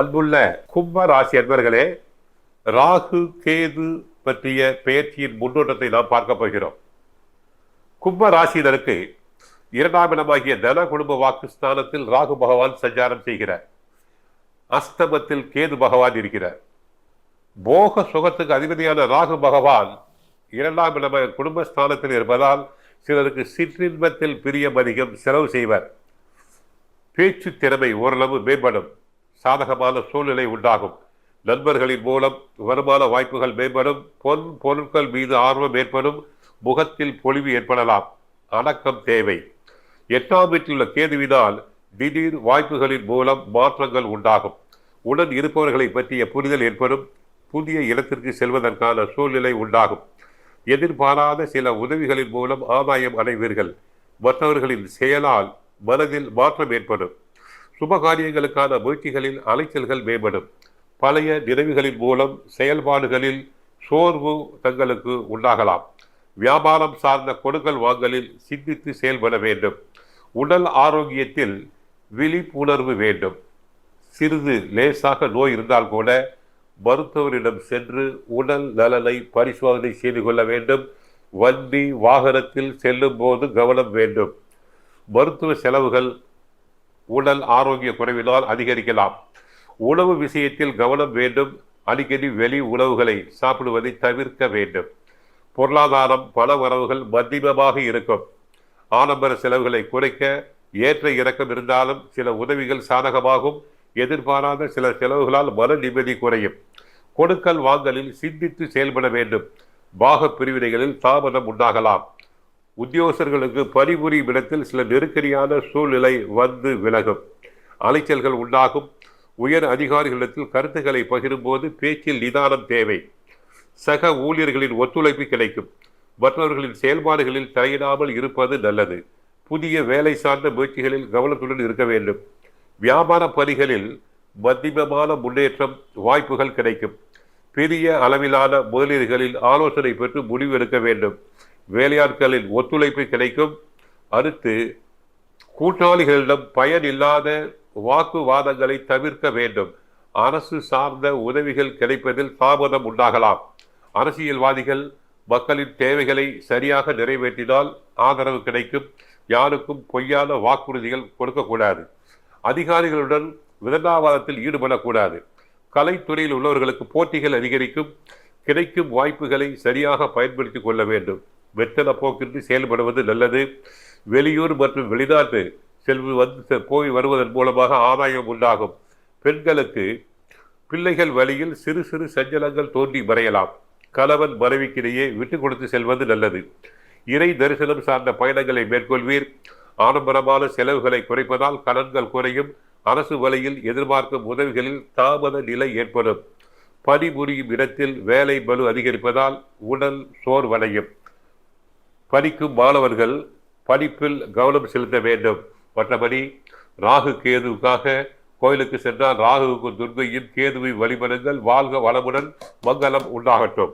அன்புள்ள கும்ப ராசி அன்பர்களே ராகு கேது பற்றிய பெயர்ச்சியின் முன்னோட்டத்தை நாம் பார்க்க போகிறோம். கும்ப ராசியினருக்கு இரண்டாம் இடமாகிய தன குடும்ப வாக்குஸ்தானத்தில் ராகு பகவான் சஞ்சாரம் செய்கிறார். அஸ்தமத்தில் கேது பகவான் இருக்கிறார். போக சுகத்துக்கு அதிபதியான ராகு பகவான் இரண்டாம் இடம குடும்பஸ்தானத்தில் இருப்பதால் சிலருக்கு சிற்றின்பத்தில் பிரியம் அதிகம் செலவு செய்வர். பேச்சு திறமை ஓரளவு மேம்படும். சாதகமான சூழ்நிலை உண்டாகும். நண்பர்களின் மூலம் வருமான வாய்ப்புகள் மேம்படும். பொன் பொருட்கள் மீது ஆர்வம் ஏற்படும். முகத்தில் பொலிவு ஏற்படலாம். அடக்கம் தேவை. எட்டாம் வீட்டில் உள்ள கேதுவினால் திடீர் வாய்ப்புகளின் மூலம் மாற்றங்கள் உண்டாகும். உடன் இருப்பவர்களை பற்றிய புரிதல் ஏற்படும். புதிய இடத்திற்கு செல்வதற்கான சூழ்நிலை உண்டாகும். எதிர்பாராத சில உதவிகளின் மூலம் ஆதாயம் அடைவீர்கள். மற்றவர்களின் செயலால் மனதில் மாற்றம் ஏற்படும். சுபகாரியங்களுக்கான முயற்சிகளில் அலைச்சல்கள் மேம்படும். பழைய நினைவுகளின் மூலம் செயல்பாடுகளில் சோர்வு தங்களுக்கு உண்டாகலாம். வியாபாரம் சார்ந்த கொடுக்கல் வாங்கலில் சிந்தித்து செயல்பட வேண்டும். உடல் ஆரோக்கியத்தில் விழிப்புணர்வு வேண்டும். சிறிது லேசாக நோய் இருந்தால் கூட மருத்துவரிடம் சென்று உடல் நலனை பரிசோதனை செய்து கொள்ள வேண்டும். வண்டி வாகனத்தில் செல்லும் போது கவனம் வேண்டும். மருத்துவ செலவுகள் உடல் ஆரோக்கிய குறைவினால் அதிகரிக்கலாம். உணவு விஷயத்தில் கவனம் வேண்டும். அடிக்கடி வெளி உணவுகளை சாப்பிடுவதை தவிர்க்க வேண்டும். பொருளாதாரம் பண வரவுகள் மத்தியமமாக இருக்கும். ஆடம்பர செலவுகளை குறைக்க ஏற்ற இறக்கம் இருந்தாலும் சில உதவிகள் சாதகமாகும். எதிர்பாராத சில செலவுகளால் மன நிம்மதி குறையும். கொடுக்கல் வாங்கலில் சிந்தித்து செயல்பட வேண்டும். பாக பிரிவினைகளில் தாமதம் உண்டாகலாம். உத்தியோகஸ்தர்களுக்கு பணிபுரியும் இடத்தில் சில நெருக்கடியான சூழ்நிலை வந்து விலகும். அலைச்சல்கள் உண்டாகும். உயர் அதிகாரிகளிடத்தில் கருத்துக்களை பகிரும்போது பேச்சில் நிதானம் தேவை. சக ஊழியர்களின் ஒத்துழைப்பு கிடைக்கும். மற்றவர்களின் செயல்பாடுகளில் தலையிடாமல் இருப்பது நல்லது. புதிய வேலை சார்ந்த முயற்சிகளில் கவனத்துடன் இருக்க வேண்டும். வியாபார பணிகளில் மத்தியமான முன்னேற்றம் வாய்ப்புகள் கிடைக்கும். பெரிய அளவிலான முதலீடுகளில் ஆலோசனை பெற்று முடிவு எடுக்க வேண்டும். வேலையாட்களின் ஒத்துழைப்பு கிடைக்கும். அடுத்து கூட்டாளிகளிடம் பயன் இல்லாத வாக்குவாதங்களை தவிர்க்க வேண்டும். அரசு சார்ந்த உதவிகள் கிடைப்பதில் தாமதம் உண்டாகலாம். அரசியல்வாதிகள் மக்களின் தேவைகளை சரியாக நிறைவேற்றினால் ஆதரவு கிடைக்கும். யாருக்கும் பொய்யான வாக்குறுதிகள் கொடுக்கக்கூடாது. அதிகாரிகளுடன் விதண்டாவாதத்தில் ஈடுபடக்கூடாது. கலைத்துறையில் உள்ளவர்களுக்கு போட்டிகள் அதிகரிக்கும். கிடைக்கும் வாய்ப்புகளை சரியாக பயன்படுத்தி கொள்ள வேண்டும். வெற்றில போக்கின்றி செயல்படுவது நல்லது. வெளியூர் மற்றும் வெளிநாட்டு செல்வி வந்து போய் வருவதன் மூலமாக ஆதாயம் உண்டாகும். பெண்களுக்கு பிள்ளைகள் வழியில் சிறு சிறு சஞ்சலங்கள் தோன்றி மறையலாம். கணவன் மனைவிக்கிடையே விட்டு கொடுத்து செல்வது நல்லது. இறை தரிசனம் சார்ந்த பயணங்களை மேற்கொள்வீர். ஆடம்பரமான செலவுகளை குறைப்பதால் கடன்கள் குறையும். அரசு வழியில் எதிர்பார்க்கும் உதவிகளில் தாமத நிலை ஏற்படும். பணிபுரியும் இடத்தில் வேலை பலு அதிகரிப்பதால் உடல் சோர்வடையும். படிக்கும் மாணவர்கள் படிப்பில் கவனம் செலுத்த வேண்டும். மற்றபடி ராகு கேதுவுக்காக கோயிலுக்கு சென்றால் ராகுவுக்கு துர்கையும் கேதுவை வழிபடுங்கள் வாழ்க வளமுடன் மங்களம் உண்டாகட்டும்.